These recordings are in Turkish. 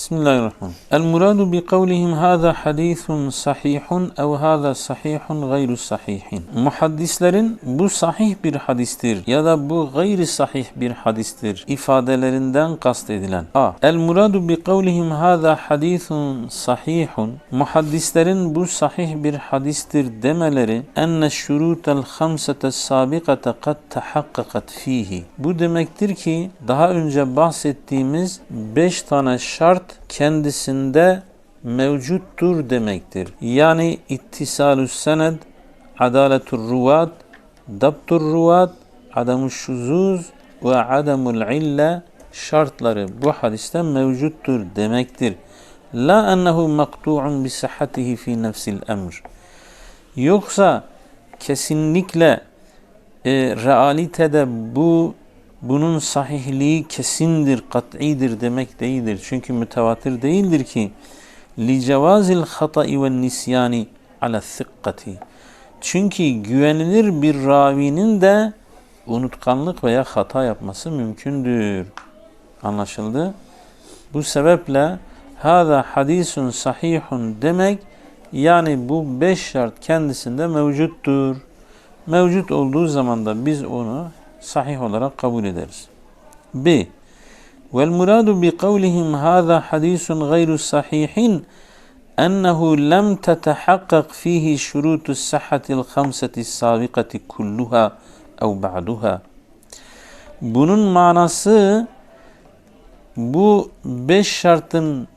Bismillahirrahmanirrahim. El muradu bi kavlihim hâzâ hadîthun sahihun ev hâzâ sahihun gayru sahihin. Muhaddislerin bu sahih bir hadistir ya da bu gayri sahih bir hadistir ifadelerinden kastedilen. A. El muradu bi kavlihim hâzâ hadîthun sahihun. Muhaddislerin bu sahih bir hadistir demeleri enne şurutel hamsete sabikate kad tehakkakat fihi. Bu demektir ki daha önce bahsettiğimiz beş tane şart kendisinde mevcuttur demektir. Yani ittisalus sened, adaletur ruvat, dabtur ruvat, adamu şuzuz ve adamul ille şartları bu hadiste mevcuttur demektir. La ennehu maktu'un bi sihhatihi fi nefsil emr. Yoksa kesinlikle e, realitede bu bunun sahihliği kesindir, kat'idir demek değildir. Çünkü mütevatir değildir ki li cevazil hata'i ve nisyani ala thikkati. Çünkü güvenilir bir ravinin de unutkanlık veya hata yapması mümkündür. Anlaşıldı? Bu sebeple hâzâ hadisun sahihun demek yani bu beş şart kendisinde mevcuttur. Mevcut olduğu zaman da biz onu sahih olarak kabul ederiz. B. Vel muradu bi kavlihim hâzâ hadisun gayru sahihin ennehu lem tetehakkak fihi şurutu sahhatil hamseti savikati kulluha ev ba'duha. Bunun manası bu beş şartın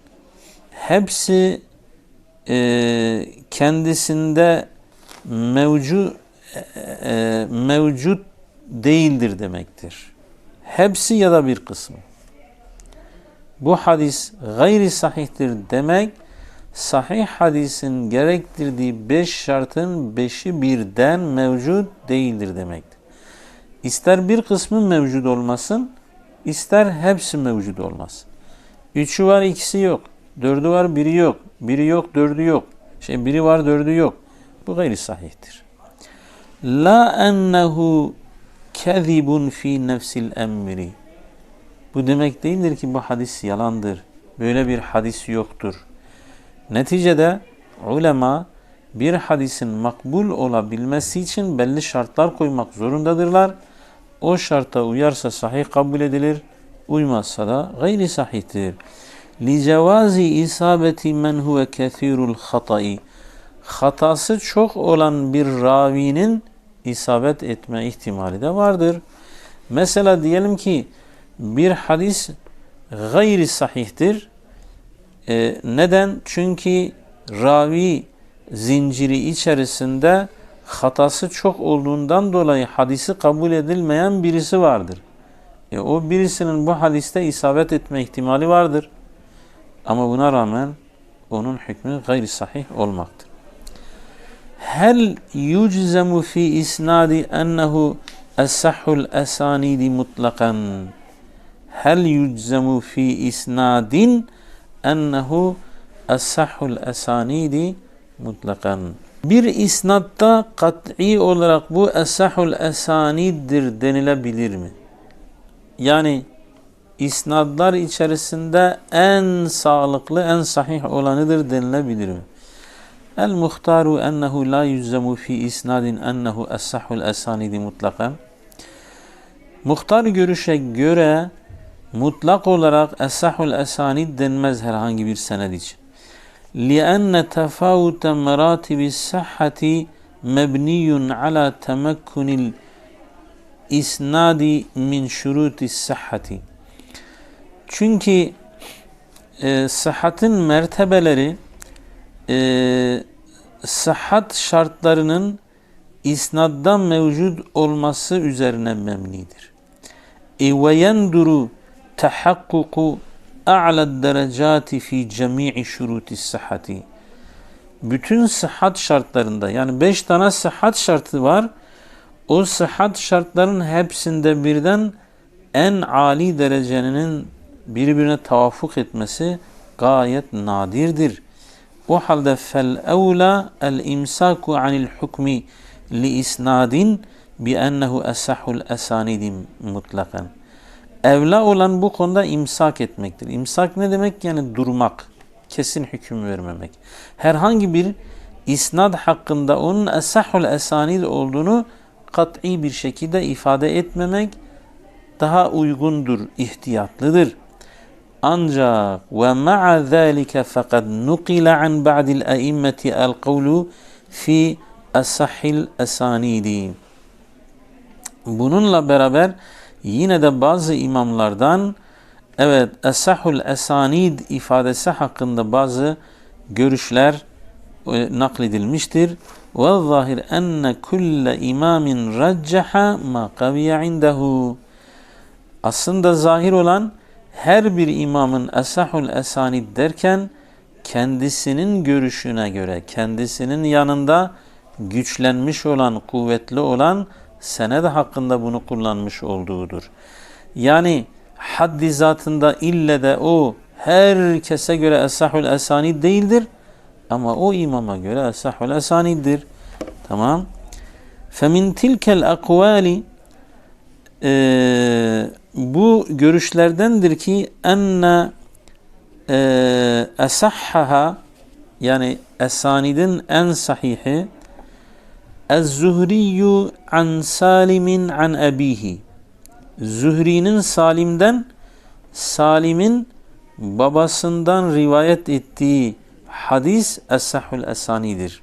hepsi e, kendisinde mevcut e, mevcut değildir demektir. Hepsi ya da bir kısmı. Bu hadis gayri sahihtir demek sahih hadisin gerektirdiği beş şartın beşi birden mevcut değildir demektir. İster bir kısmı mevcut olmasın, ister hepsi mevcut olmasın. Üçü var, ikisi yok. Dördü var, biri yok. Biri yok, dördü yok. Şey biri var, dördü yok. Bu gayri sahihtir. La ennehu kezibun fi nefsil emri. Bu demek değildir ki bu hadis yalandır. Böyle bir hadis yoktur. Neticede ulema bir hadisin makbul olabilmesi için belli şartlar koymak zorundadırlar. O şarta uyarsa sahih kabul edilir, uymazsa da gayri sahihtir. Licevazi isabeti men huve kethirul hatai. Hatası çok olan bir ravinin isabet etme ihtimali de vardır. Mesela diyelim ki bir hadis gayri sahihtir. E, neden? Çünkü ravi zinciri içerisinde hatası çok olduğundan dolayı hadisi kabul edilmeyen birisi vardır. E, o birisinin bu hadiste isabet etme ihtimali vardır. Ama buna rağmen onun hükmü gayri sahih olmaktır. Hel yuczemu fi isnadi ennehu esahhul esanidi mutlakan. Hel yuczemu fi isnadin ennehu esahhul esanidi mutlakan. Bir isnatta kat'i olarak bu esahul esaniddir denilebilir mi? Yani isnadlar içerisinde en sağlıklı, en sahih olanıdır denilebilir mi? El muhtaru ennehu la yüzzemu fi isnadin ennehu es-sahhul esanidi mutlakan. Muhtar görüşe göre mutlak olarak es-sahhul esanid denmez herhangi bir sened için. لأن تفاوت مراتب الصحة مبني على تمكن الإسناد من شروط الصحة. Çünkü e, sıhhatin mertebeleri e, sıhhat şartlarının isnaddan mevcut olması üzerine memnidir. E ve yenduru tahakkuku a'la derecati fi cemi'i şuruti sıhhati. Bütün sıhhat şartlarında yani beş tane sıhhat şartı var. O sıhhat şartların hepsinde birden en ali derecenin birbirine tavafuk etmesi gayet nadirdir. O halde fel evla el imsaku anil hukmi li isnadin bi ennehu esahul esanidi mutlakan. Evla olan bu konuda imsak etmektir. İmsak ne demek? Yani durmak, kesin hüküm vermemek. Herhangi bir isnad hakkında onun esahul esanid olduğunu kat'i bir şekilde ifade etmemek daha uygundur, ihtiyatlıdır. Ancak ve ma'a zalika fakat nukila an ba'dil a'immeti el kavlu fi asahil esanidi. Bununla beraber yine de bazı imamlardan evet esahul esanid ifadesi hakkında bazı görüşler e, nakledilmiştir. Ve zahir enne kulle imamin raccaha ma kaviye indehu. Aslında zahir olan her bir imamın esahul esanid derken kendisinin görüşüne göre, kendisinin yanında güçlenmiş olan, kuvvetli olan sened hakkında bunu kullanmış olduğudur. Yani haddi zatında ille de o herkese göre esahul esanid değildir. Ama o imama göre esahul esaniddir. Tamam. Femin tilkel akvali bu görüşlerdendir ki enne e, esahhaha yani esanidin en sahihi Ez-Zuhriyu an Salim'in an abihi. Zühri'nin Salim'den Salim'in babasından rivayet ettiği hadis es-sahul esanidir.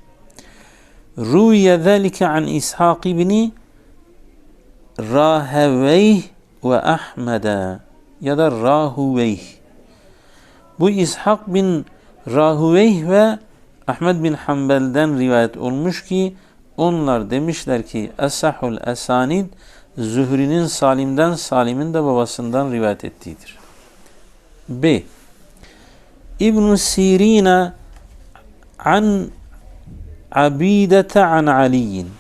Ruviye zâlike an İshak ibni Raheveyh ve Ahmed'e ya da Rahuveyh. Bu İshak bin Rahuveyh ve Ahmed bin Hanbel'den rivayet olmuş ki onlar demişler ki Esahul Esanid Zühri'nin Salim'den Salim'in de babasından rivayet ettiğidir. B. İbn Sirina an Abidete an Aliyin.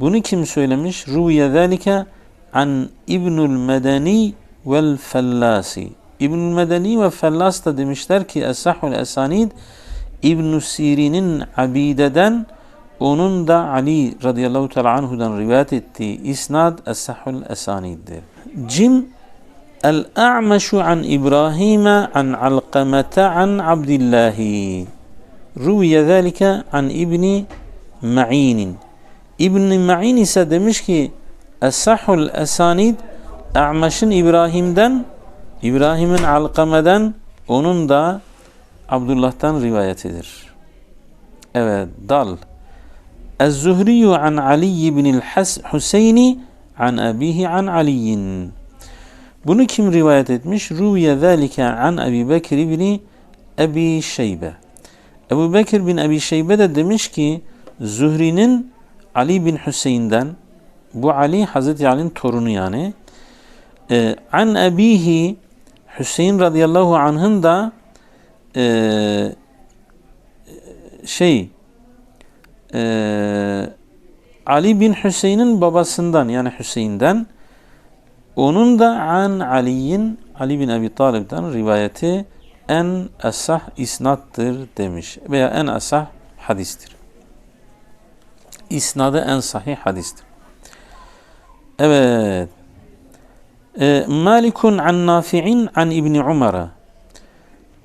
Bunu kim söylemiş? Ruviye zâlike an İbnül Medeni vel Fellasi. İbnül Medeni ve Fellas da demişler ki Esahul Esanid İbn Sirin'in Abide'den onun da Ali radıyallahu teala anhudan rivayet ettiği isnad Es-Sahul Esanid'dir. Cim El-A'meşu an İbrahim'e an Alqamete an Abdillahi. Ruviye zâlike an İbni Ma'inin. İbn-i Ma'in ise demiş ki Es-Sahul Esanid A'maş'ın İbrahim'den İbrahim'in Alkame'den onun da Abdullah'tan rivayetidir. Evet dal. Ez-Zuhriyu an Ali ibn Hüseyni an abihi an Ali'in. Bunu kim rivayet etmiş? Ruviye zâlike an Ebi Bekir ibn Ebi Şeybe. Ebu Bekir bin Ebi Şeybe de demiş ki Zuhri'nin Ali bin Hüseyin'den bu Ali Hazreti Ali'nin torunu yani e, an abihi Hüseyin radıyallahu anh'ın da e, şey e, Ali bin Hüseyin'in babasından yani Hüseyin'den onun da an Ali'nin Ali bin Abi Talib'den rivayeti en asah isnattır demiş veya en asah hadistir. İsnadı en sahih hadistir. Evet. E, Malikun an Nafi'in an İbni Umar'a.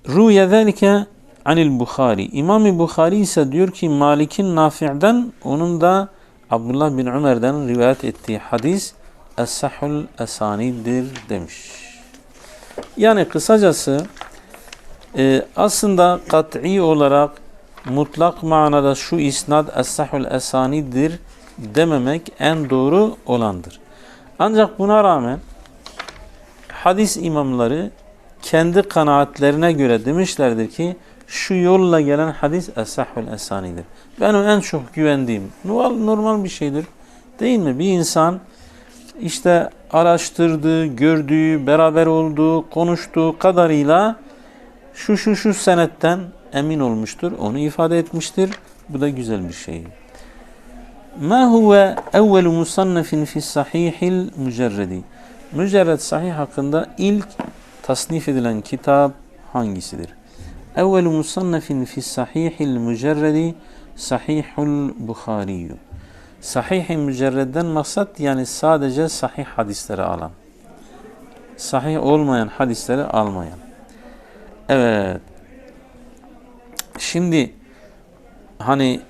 Ruya zâlike anil Bukhari. İmam Bukhari ise diyor ki Malik'in Nafi'den onun da Abdullah bin Ömer'den rivayet ettiği hadis Es-Sahul Esanidir demiş. Yani kısacası e, aslında kat'i olarak mutlak manada şu isnad Es-Sahul Esanidir dememek en doğru olandır. Ancak buna rağmen hadis imamları kendi kanaatlerine göre demişlerdir ki şu yolla gelen hadis esahul esanidir. Benim en çok güvendiğim normal bir şeydir. Değil mi? Bir insan işte araştırdığı, gördüğü, beraber olduğu, konuştuğu kadarıyla şu şu şu senetten emin olmuştur. Onu ifade etmiştir. Bu da güzel bir şey. Ma huve evvelu musannefin fi sahihil mücerredi. Mücerred sahih hakkında ilk tasnif edilen kitap hangisidir? Evvelu musannefin fi sahihil mücerredi sahihul Bukhari. Sahih-i mücerredden maksat yani sadece sahih hadisleri alan. sahih olmayan hadisleri almayan. Evet. Şimdi hani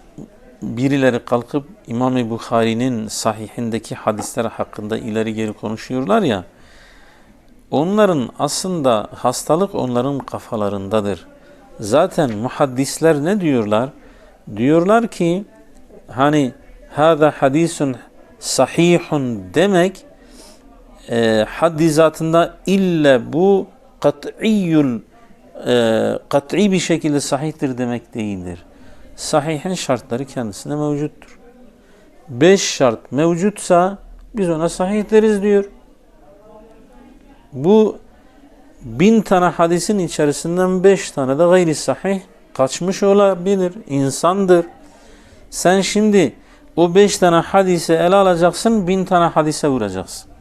birileri kalkıp İmam-ı Bukhari'nin sahihindeki hadisler hakkında ileri geri konuşuyorlar ya. Onların aslında hastalık onların kafalarındadır. Zaten muhaddisler ne diyorlar? Diyorlar ki hani hada hadisun sahihun demek e, haddi ille bu kat'iyyül e, kat'i bir şekilde sahihtir demek değildir. Sahihin şartları kendisine mevcuttur. Beş şart mevcutsa biz ona sahih deriz diyor. Bu bin tane hadisin içerisinden beş tane de gayri sahih kaçmış olabilir. insandır. Sen şimdi o beş tane hadise ele alacaksın, bin tane hadise vuracaksın.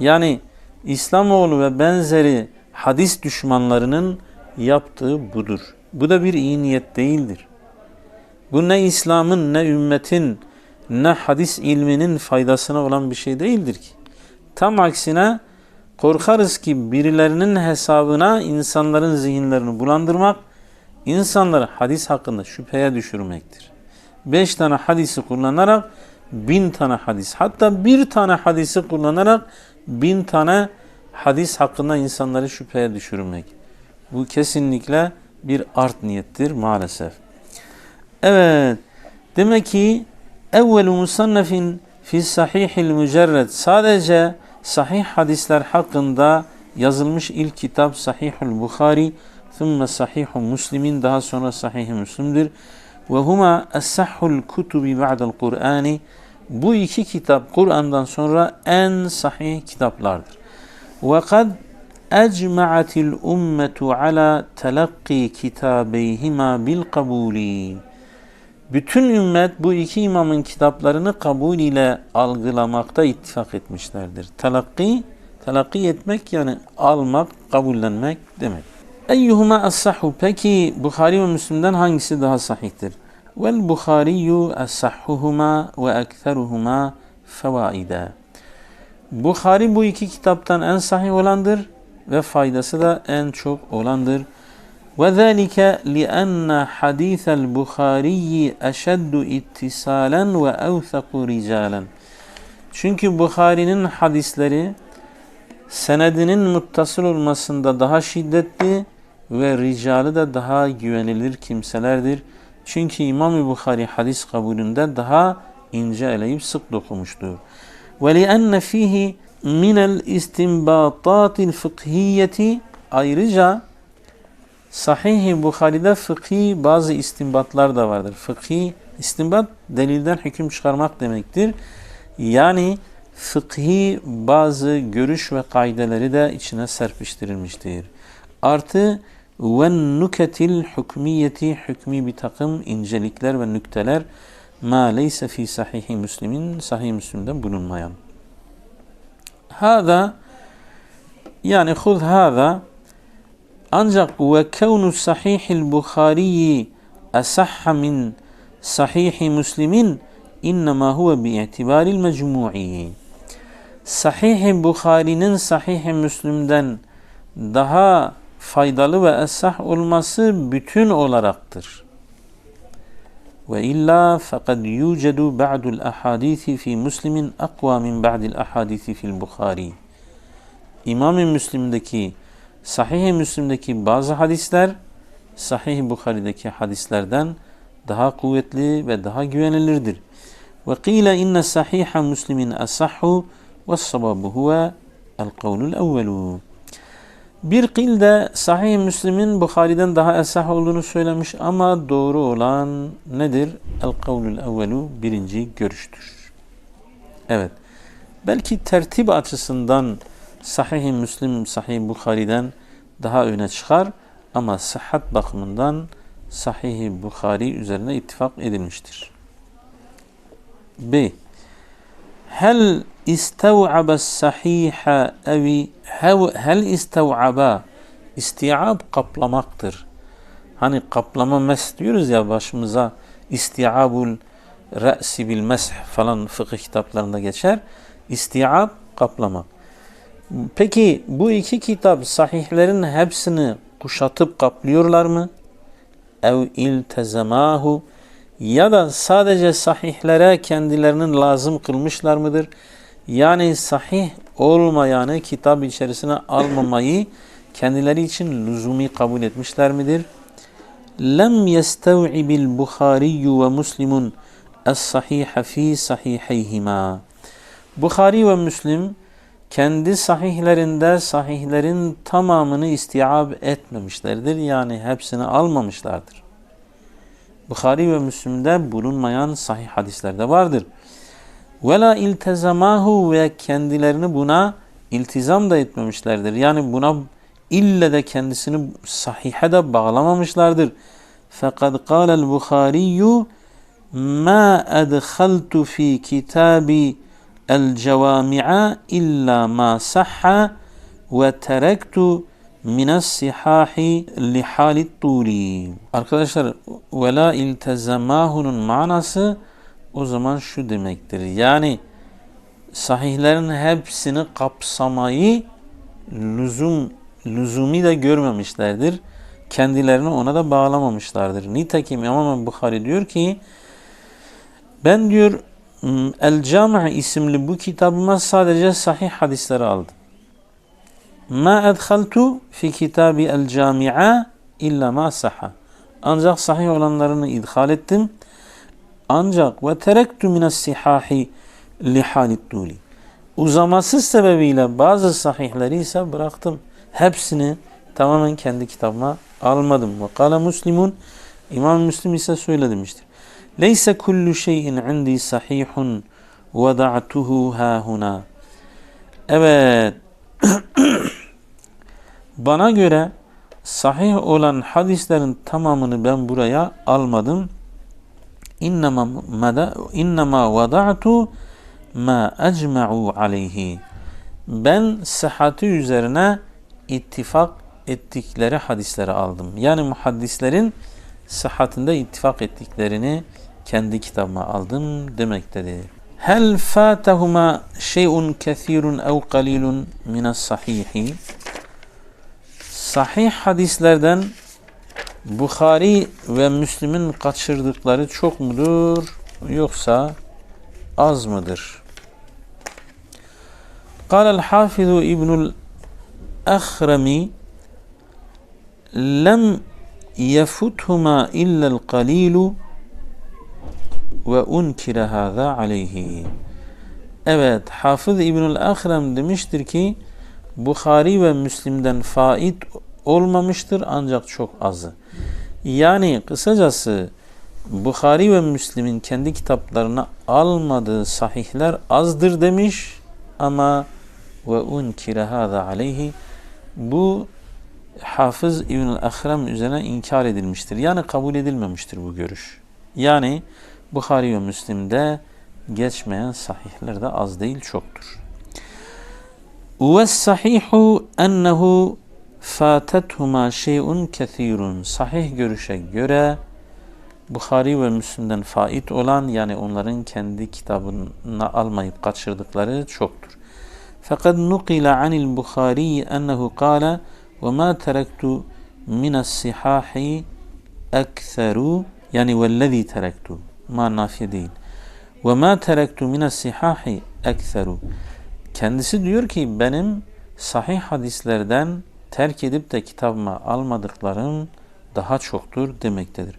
Yani İslamoğlu ve benzeri hadis düşmanlarının yaptığı budur. Bu da bir iyi niyet değildir. Bu ne İslam'ın ne ümmetin ne hadis ilminin faydasına olan bir şey değildir ki. Tam aksine korkarız ki birilerinin hesabına insanların zihinlerini bulandırmak, insanları hadis hakkında şüpheye düşürmektir. Beş tane hadisi kullanarak bin tane hadis, hatta bir tane hadisi kullanarak bin tane hadis hakkında insanları şüpheye düşürmek. Bu kesinlikle bir art niyettir maalesef. Evet, demek ki evvelu musannefin fi sahihil mücerred sadece sahih hadisler hakkında yazılmış ilk kitap Sahihul Bukhari, thumma Sahihul Müslim'in daha sonra Sahih-i Müslim'dir. Ve huma es-sahhul kutubi ba'del Kur'ani. Bu iki kitap Kur'an'dan sonra en sahih kitaplardır. Ve kad ecma'atil ummetu ala telakki kitabeyhima bil kabuli. Bütün ümmet bu iki imamın kitaplarını kabul ile algılamakta ittifak etmişlerdir. Telakki, telakki etmek yani almak, kabullenmek demek. Eyyuhuma as-sahhu. Peki Bukhari ve Müslim'den hangisi daha sahihtir? Vel Bukhariyu as-sahhuhuma ve ekseruhuma fevaida. Bukhari bu iki kitaptan en sahih olandır ve faydası da en çok olandır. وذلك لأن حديث البخاري أشد اتصالا وأوثق رجالا Çünkü Bukhari'nin hadisleri senedinin muttasıl olmasında daha şiddetli ve ricali de daha güvenilir kimselerdir. Çünkü İmam-ı Bukhari hadis kabulünde daha ince eleyip sık dokunmuştur. وَلِأَنَّ ف۪يهِ مِنَ الْاِسْتِنْبَاطَاتِ الْفِقْهِيَّةِ Ayrıca Sahih-i Bukhari'de fıkhi bazı istinbatlar da vardır. Fıkhi istinbat delilden hüküm çıkarmak demektir. Yani fıkhi bazı görüş ve kaideleri de içine serpiştirilmiştir. Artı ve nuketil hükmiyeti hükmi bir takım incelikler ve nükteler ma leyse fi sahihi müslimin sahih müslimde bulunmayan. Hada yani huz hada ancak ve kevnu sahihil Bukhari'yi esahha min sahihi Müslim'in innema huve bi'itibaril mecmu'i. Sahih-i Bukhari'nin Sahih-i Müslim'den daha faydalı ve esah olması bütün olaraktır. Ve illa fekad yucedu ba'dul ahadisi fi Müslim'in akva min ba'dil ahadisi fil Bukhari. İmam-ı Müslim'deki Sahih-i Müslim'deki bazı hadisler Sahih-i Bukhari'deki hadislerden daha kuvvetli ve daha güvenilirdir. Ve qila inne sahiha Müslim'in asahhu ve sababu huve el kavlul evvelu. Bir kil de Sahih Müslim'in Bukhari'den daha esah olduğunu söylemiş ama doğru olan nedir? El kavlul evvelu birinci görüştür. Evet. Belki tertip açısından Sahih-i Müslim, Sahih-i Bukhari'den daha öne çıkar ama sıhhat bakımından Sahih-i Bukhari üzerine ittifak edilmiştir. B. Hel istev'aba sahiha evi hel istev'aba istiab kaplamaktır. Hani kaplama mes diyoruz ya başımıza istiabul re'si bil mesh falan fıkıh kitaplarında geçer. İstiab kaplamak. Peki bu iki kitap sahihlerin hepsini kuşatıp kaplıyorlar mı? Ev iltezemahu ya da sadece sahihlere kendilerinin lazım kılmışlar mıdır? Yani sahih olmayanı kitap içerisine almamayı kendileri için lüzumi kabul etmişler midir? Lem yestev'ibil Bukhari ve Müslimun es-sahiha fi sahihayhima. Bukhari ve Müslim kendi sahihlerinde sahihlerin tamamını istiab etmemişlerdir. Yani hepsini almamışlardır. Bukhari ve Müslim'de bulunmayan sahih hadislerde vardır. Vela iltezamahu ve kendilerini buna iltizam da etmemişlerdir. Yani buna ille de kendisini sahihe de bağlamamışlardır. Fakat kâlel Bukhariyu ma edhaltu fi kitabi el cevami'a illa ma sahha ve terektu minas sihahi li halit tuli. Arkadaşlar vela iltezamahu'nun manası o zaman şu demektir. Yani sahihlerin hepsini kapsamayı lüzum lüzumi de görmemişlerdir. Kendilerini ona da bağlamamışlardır. Nitekim İmam Bukhari diyor ki ben diyor El Cami' isimli bu kitabıma sadece sahih hadisleri aldım. Ma edhaltu fi kitabi el cami'a illa ma saha. Ancak sahih olanlarını idhal ettim. Ancak ve terektu minas sihahi li halit tuli. Uzaması sebebiyle bazı sahihleri ise bıraktım. Hepsini tamamen kendi kitabıma almadım. Ve kâle Müslimun İmam Müslim ise şöyle demiştir. Leyse kullu şeyin indi sahihun veda'tuhu hahuna. Evet. Bana göre sahih olan hadislerin tamamını ben buraya almadım. İnnema mada innema vada'tu ma ecma'u aleyhi. Ben sıhhati üzerine ittifak ettikleri hadisleri aldım. Yani muhaddislerin sıhhatinde ittifak ettiklerini kendi kitabıma aldım demektedir. Hel fatahuma şey'un kethirun ev qalilun minas sahihi Sahih hadislerden Bukhari ve Müslim'in kaçırdıkları çok mudur yoksa az mıdır? قال الحافظ ابن الأخرم لم يفتهما إلا القليل ve unkire hâzâ aleyhi. Evet, Hafız İbnül Ahrem demiştir ki Bukhari ve Müslim'den faid olmamıştır ancak çok azı. Yani kısacası Bukhari ve Müslim'in kendi kitaplarına almadığı sahihler azdır demiş ama ve unkire hâzâ aleyhi bu Hafız İbnül Ahrem üzerine inkar edilmiştir. Yani kabul edilmemiştir bu görüş. Yani Bukhari ve Müslim'de geçmeyen sahihler de az değil çoktur. Ve sahihu ennehu fatethuma şey'un kethirun. Sahih görüşe göre Bukhari ve Müslim'den fait olan yani onların kendi kitabına almayıp kaçırdıkları çoktur. Fakat nukila anil Bukhari ennehu kâle ve ma terektu minas sihahi ekseru yani vellezî terektu ma nafiye değil. Ve ma terektu mine sihahi ekseru. Kendisi diyor ki benim sahih hadislerden terk edip de kitabıma almadıklarım daha çoktur demektedir.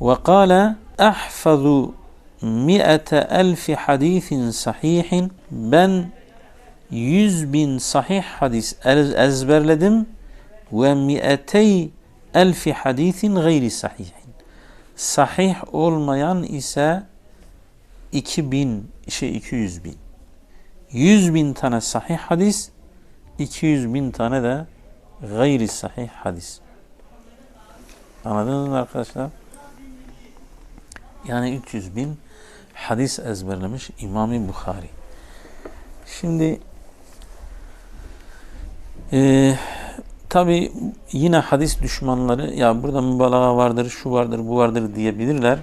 Ve kâle ahfazu mi'ete elfi hadisin sahihin ben yüz bin sahih hadis ezberledim ve mi'etey elfi hadisin gayri sahihin sahih olmayan ise 2000 şey 200 bin. 100 bin tane sahih hadis, 200 bin tane de gayri sahih hadis. Anladınız mı arkadaşlar? Yani 300 bin hadis ezberlemiş İmam-ı Bukhari. Şimdi e, Tabi yine hadis düşmanları ya burada mübalağa vardır, şu vardır, bu vardır diyebilirler.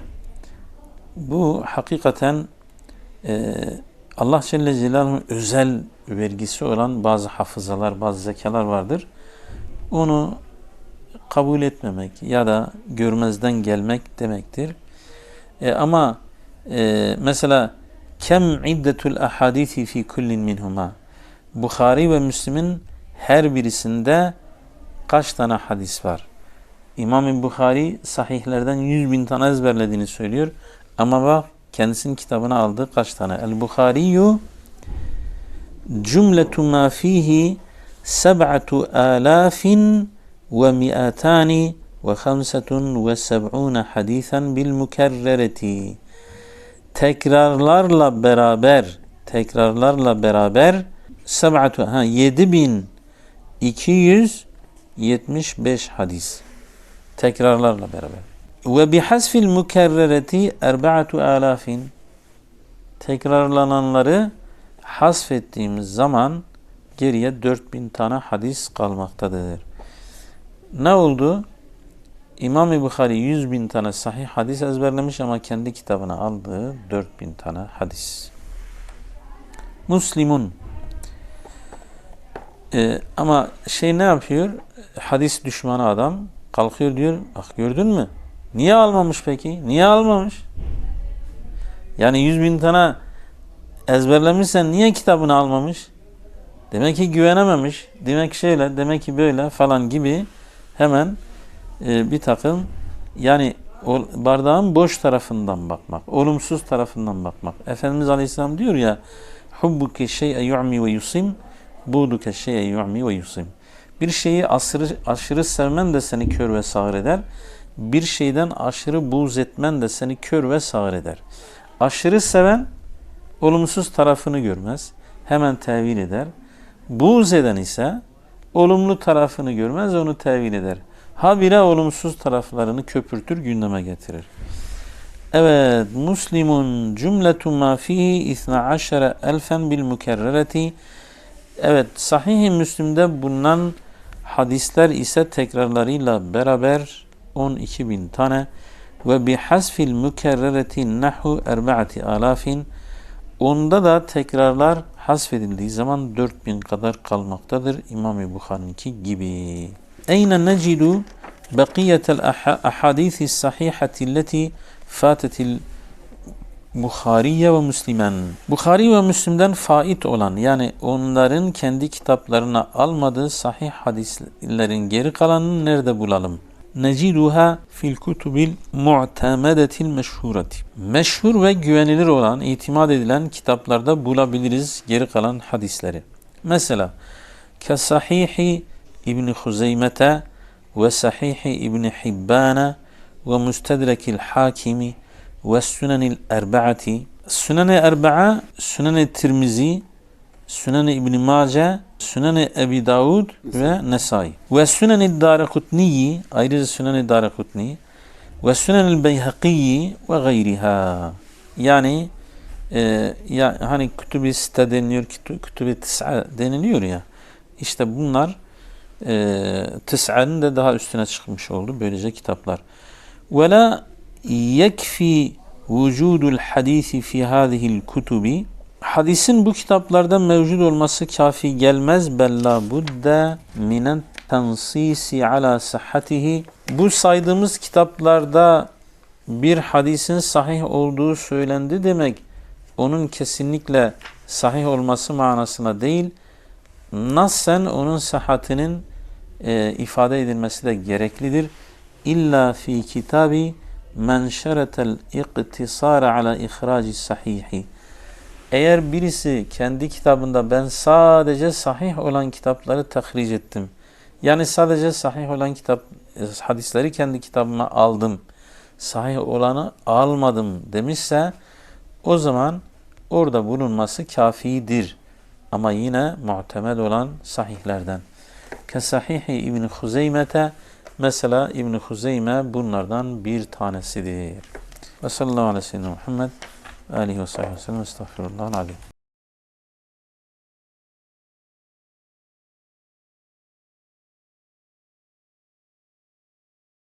Bu hakikaten e, Allah Celle Celaluhu'nun özel vergisi olan bazı hafızalar, bazı zekalar vardır. Onu kabul etmemek ya da görmezden gelmek demektir. E, ama e, mesela kem iddetul ahadisi fi kullin minhuma Bukhari ve Müslim'in her birisinde kaç tane hadis var? İmam Bukhari sahihlerden 100 bin tane ezberlediğini söylüyor. Ama bak kendisinin kitabına aldığı kaç tane? El Bukhariyu cümletu ma fihi seb'atu alafin ve mi'atani ve khamsetun ve seb'une hadithan bil mukerrereti. Tekrarlarla beraber tekrarlarla beraber seb'atu ha 7275 hadis tekrarlarla beraber. Ve bihasfil mukerrereti erba'atu alafin tekrarlananları hasfettiğimiz zaman geriye 4000 tane hadis kalmaktadır. Ne oldu? İmam-ı Bukhari 100 bin tane sahih hadis ezberlemiş ama kendi kitabına aldığı 4000 tane hadis. Muslimun ee, ama şey ne yapıyor? Hadis düşmanı adam kalkıyor diyor. Bak gördün mü? Niye almamış peki? Niye almamış? Yani 100 bin tane ezberlemişsen niye kitabını almamış? Demek ki güvenememiş. Demek şöyle, demek ki böyle falan gibi hemen e, bir takım yani o, bardağın boş tarafından bakmak, olumsuz tarafından bakmak. Efendimiz Aleyhisselam diyor ya hubbuke şey'e yu'mi ve yusim buduke şey'e yu'mi ve yusim. Bir şeyi aşırı, aşırı sevmen de seni kör ve sağır eder. Bir şeyden aşırı buğz etmen de seni kör ve sağır eder. Aşırı seven olumsuz tarafını görmez. Hemen tevil eder. Buğz eden ise olumlu tarafını görmez, onu tevil eder. Habire olumsuz taraflarını köpürtür, gündeme getirir. Evet, Muslimun cümletu ma fihi 12 elfen bil mükerrereti. Evet, Sahih-i Müslim'de bulunan hadisler ise tekrarlarıyla beraber 12 bin tane ve bi hasfil mükerrereti nahu erbaati alafin onda da tekrarlar hasfedildiği zaman 4000 kadar kalmaktadır İmam-ı Bukhari'ninki gibi. Eyne necidu bakiyetel ahadisi sahihati alleti fatetil Bukhariye ve Müslimen. Bukhari ve Müslim'den fait olan yani onların kendi kitaplarına almadığı sahih hadislerin geri kalanını nerede bulalım? Neciduha fil kutubil mu'temedetil meşhurati. Meşhur ve güvenilir olan, itimat edilen kitaplarda bulabiliriz geri kalan hadisleri. Mesela Kesahihi İbni Huzeymete ve Sahihi İbni Hibbana ve Müstedrekil Hakimi ve Sünenil Erbaati. Sünen-i Erba'a, Sünen-i Tirmizi, Sünen-i İbn Mace, Sünen-i Ebi Davud ve Nesai. Ve Sünen-i Darekutniyi, ayrıca Sünen-i Darekutni ve Sünen-i Beyhakiyi ve gayriha. Yani e, ya hani kütüb-i site deniliyor, kütüb-i tis'a deniliyor ya. İşte bunlar e, tis'anın de daha üstüne çıkmış oldu böylece kitaplar. Ve la yekfi vücudul hadisi fi hadihil kutubi hadisin bu kitaplarda mevcut olması kafi gelmez bella budde minen tensisi ala sahhatihi bu saydığımız kitaplarda bir hadisin sahih olduğu söylendi demek onun kesinlikle sahih olması manasına değil nassen onun sıhhatinin e, ifade edilmesi de gereklidir. İlla fi kitabi men şeretel iktisara ala ihraci sahihi. Eğer birisi kendi kitabında ben sadece sahih olan kitapları tahric ettim. Yani sadece sahih olan kitap hadisleri kendi kitabıma aldım. Sahih olanı almadım demişse o zaman orada bulunması kafidir. Ama yine muhtemed olan sahihlerden. Kesahihi İbn Huzeymete mesela İbn Huzeyme bunlardan bir tanesidir. Ve sallallahu aleyhi ve sellem Muhammed alihi ve sahbihi ve sellem estağfirullah aleyhi.